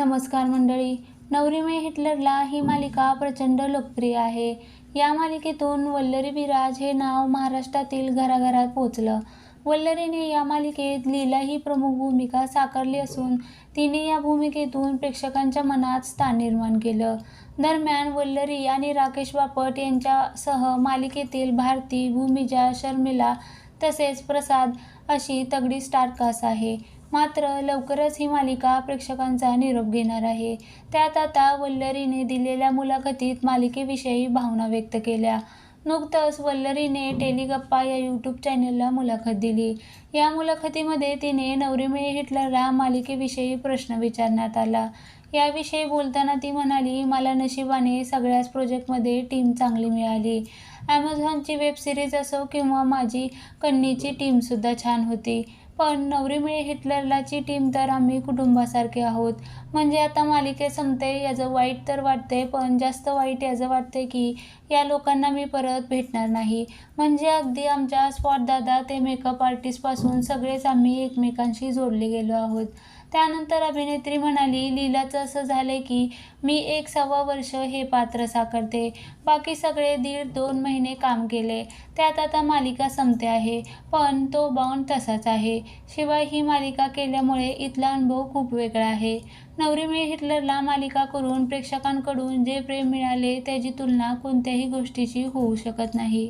नमस्कार मंडळी. नवरी मे हिटलरला ही मालिका प्रचंड लोकप्रिय आहे. या मालिकेतून वल्लरी विराज हे नाव महाराष्ट्रातील घराघरात पोचलं वल्लरीने या मालिकेत लीला ही प्रमुख भूमिका साकारली असून तिने या भूमिकेतून प्रेक्षकांच्या मनात स्थान निर्माण केलं. दरम्यान वल्लरी आणि राकेश बापट यांच्यासह मालिकेतील भारती भूमिजा शर्मिला तसेच प्रसाद अशी तगडी स्टारकास्ट आहे. मात्र लवकरच ही मालिका प्रेक्षकांचा निरोप घेणार आहे. त्यात आता वल्लरीने दिलेल्या मुलाखतीत मालिकेविषयी भावना व्यक्त केल्या. नुकतंच वल्लरीने टेलिगप्पा या यूट्यूब चॅनलला मुलाखत दिली. या मुलाखतीमध्ये तिने नवरी हिटलरला मालिकेविषयी प्रश्न विचारण्यात आला. याविषयी बोलताना ती म्हणाली मला नशिबाने सगळ्याच प्रोजेक्टमध्ये टीम चांगली मिळाली. ॲमेझॉनची वेब सिरीज असो किंवा माझी कन्नीची टीमसुद्धा छान होती. पण नवरी मिळे हिटलरलाची टीम तर आम्ही कुटुंबासारखे आहोत. म्हणजे आता मालिके संपते याचं वाईट तर वाटते पण जास्त वाईट याचं वाटते की या लोकांना मी परत भेटणार नाही. म्हणजे अगदी आमच्या स्पॉट दादा ते मेकअप आर्टिस्टपासून सगळेच आम्ही एकमेकांशी जोडले गेलो आहोत. त्यानंतर अभिनेत्री म्हणाली लीलाचं असं झालं की मी एक सव्वा वर्ष हे पात्र साकारते. बाकी सगळे दीड दोन महिने काम केले. त्यात आता मालिका संपते आहे पण तो बाउंड तसाच आहे. शिवाय ही मालिका केल्यामुळे इथला अनुभव खूप वेगळा आहे. नवरी मिळे हिटलरला मालिका करून प्रेक्षकांकडून जे प्रेम मिळाले त्याची तुलना कोणत्याही गोष्टीची होऊ शकत नाही.